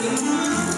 Música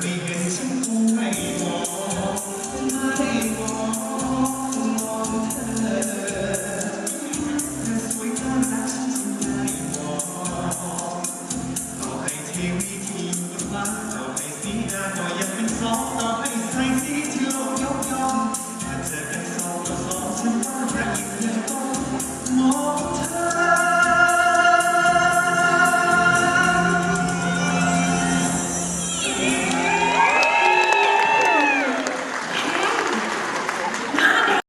ไม่เห็นฉันคงไม่มองไม่มองมองเธอเธอสวยน่ารักฉันคงไม่มองต่อให้ทีวีทีฟ้าต่อให้สีหน้าก็ยังเป็นสองต่อให้